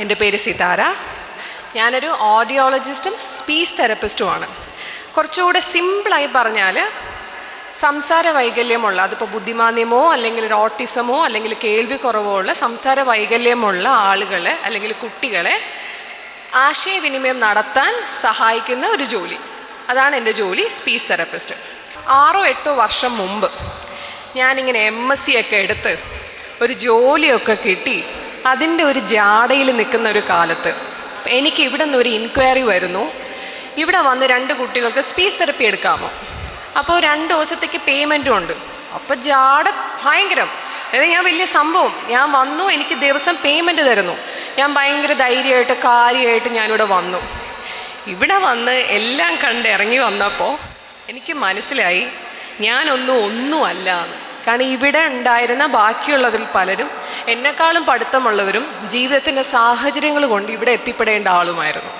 എന്റെ പേര് സിതാര. ഞാനൊരു ഓഡിയോളജിസ്റ്റും സ്പീച്ച് തെറപ്പിസ്റ്റുമാണ് കുറച്ചുകൂടെ സിമ്പിളായി പറഞ്ഞാൽ സംസാര വൈകല്യമുള്ള അതിപ്പോൾ ബുദ്ധിമാന്യമോ അല്ലെങ്കിൽ ഒരു ഓട്ടിസമോ അല്ലെങ്കിൽ കേൾവി കുറവോ ഉള്ള സംസാര വൈകല്യമുള്ള ആളുകളെ അല്ലെങ്കിൽ കുട്ടികളെ ആശയവിനിമയം നടത്താൻ സഹായിക്കുന്ന ഒരു ജോലി. അതാണ് എന്റെ ജോലി സ്പീച്ച് തെറപ്പിസ്റ്റ് ആറോ എട്ടോ വർഷം മുമ്പ് ഞാനിങ്ങനെ എം എസ് സി ഒക്കെ എടുത്ത് ഒരു ജോലിയൊക്കെ കിട്ടി. അതിന്റെ ഒരു ജാടയിൽ നിൽക്കുന്ന ഒരു കാലത്ത്. എനിക്ക് ഇവിടെ നിന്ന് ഒരു ഇൻക്വയറി വരുന്നു. ഇവിടെ വന്ന് രണ്ട് കുട്ടികൾക്ക് സ്പീച്ച് തെറപ്പി എടുക്കാമോ? അപ്പോൾ രണ്ട് ദിവസത്തേക്ക് പേയ്മെന്റും ഉണ്ട്. അപ്പോൾ ജാട ഭയങ്കരം. അതായത് ഞാൻ വലിയ സംഭവം. ഞാൻ വന്നു എനിക്ക് ദിവസം പേയ്മെന്റ് തരുന്നു. ഞാൻ ഭയങ്കര ധൈര്യമായിട്ട് കാര്യമായിട്ട് ഞാനിവിടെ വന്നു. ഇവിടെ വന്ന് എല്ലാം കണ്ട് ഇറങ്ങി വന്നപ്പോൾ എനിക്ക് മനസ്സിലായി ഞാനൊന്നും ഒന്നുമല്ല എന്ന്. കാരണം ഇവിടെ ഉണ്ടായിരുന്ന ബാക്കിയുള്ളവരിൽ പലരും എന്നെക്കാളും പഠിത്തമുള്ളവരും ജീവിതത്തിന്റെ സാഹചര്യങ്ങൾ കൊണ്ട് ഇവിടെ എത്തിപ്പെടേണ്ട ആളുമായിരുന്നു.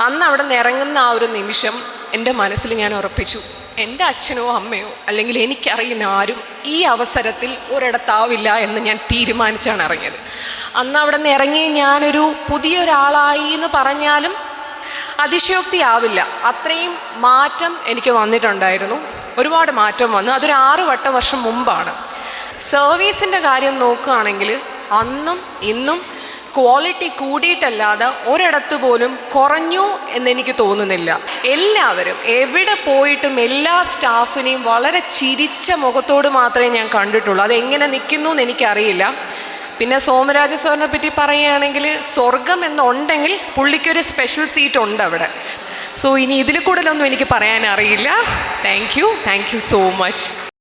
അന്ന് അവിടെ നിന്ന് ഇറങ്ങുന്ന ആ ഒരു നിമിഷം എന്റെ മനസ്സിൽ ഞാൻ ഉറപ്പിച്ചു എന്റെ അച്ഛനോ അമ്മയോ അല്ലെങ്കിൽ എനിക്കറിയുന്ന ആരും ഈ അവസരത്തിൽ ഒരിടത്താവില്ല എന്ന് ഞാൻ തീരുമാനിച്ചാണ് ഇറങ്ങിയത്. അന്ന് അവിടെ നിന്ന് ഇറങ്ങി ഞാനൊരു പുതിയൊരാളായി എന്ന് പറഞ്ഞാലും അതിശയോക്തിയാവില്ല. അത്രയും മാറ്റം എനിക്ക് വന്നിട്ടുണ്ടായിരുന്നു. ഒരുപാട് മാറ്റം വന്നു. അതൊരു ആറ് വട്ട വർഷം മുമ്പാണ്. സർവീസിന്റെ കാര്യം നോക്കുകയാണെങ്കിൽ അന്നും ഇന്നും ക്വാളിറ്റി കൂടിയിട്ടല്ലാതെ ഒരിടത്ത് പോലും കുറഞ്ഞു എന്നെനിക്ക് തോന്നുന്നില്ല. എല്ലാവരും എവിടെ പോയിട്ടും എല്ലാ സ്റ്റാഫിനെയും വളരെ ചിരിച്ച മുഖത്തോട് മാത്രമേ ഞാൻ കണ്ടിട്ടുള്ളൂ. അതെങ്ങനെ നിൽക്കുന്നു എന്ന് എനിക്കറിയില്ല. പിന്നെ സോമരാജ സാറിനെ പറ്റി പറയുകയാണെങ്കിൽ സ്വർഗം എന്നുണ്ടെങ്കിൽ പുള്ളിക്കൊരു സ്പെഷ്യൽ സീറ്റ് ഉണ്ട് അവിടെ. സോ ഇനി ഇതിൽ കൂടുതലൊന്നും എനിക്ക് പറയാൻ അറിയില്ല thank you thank you so much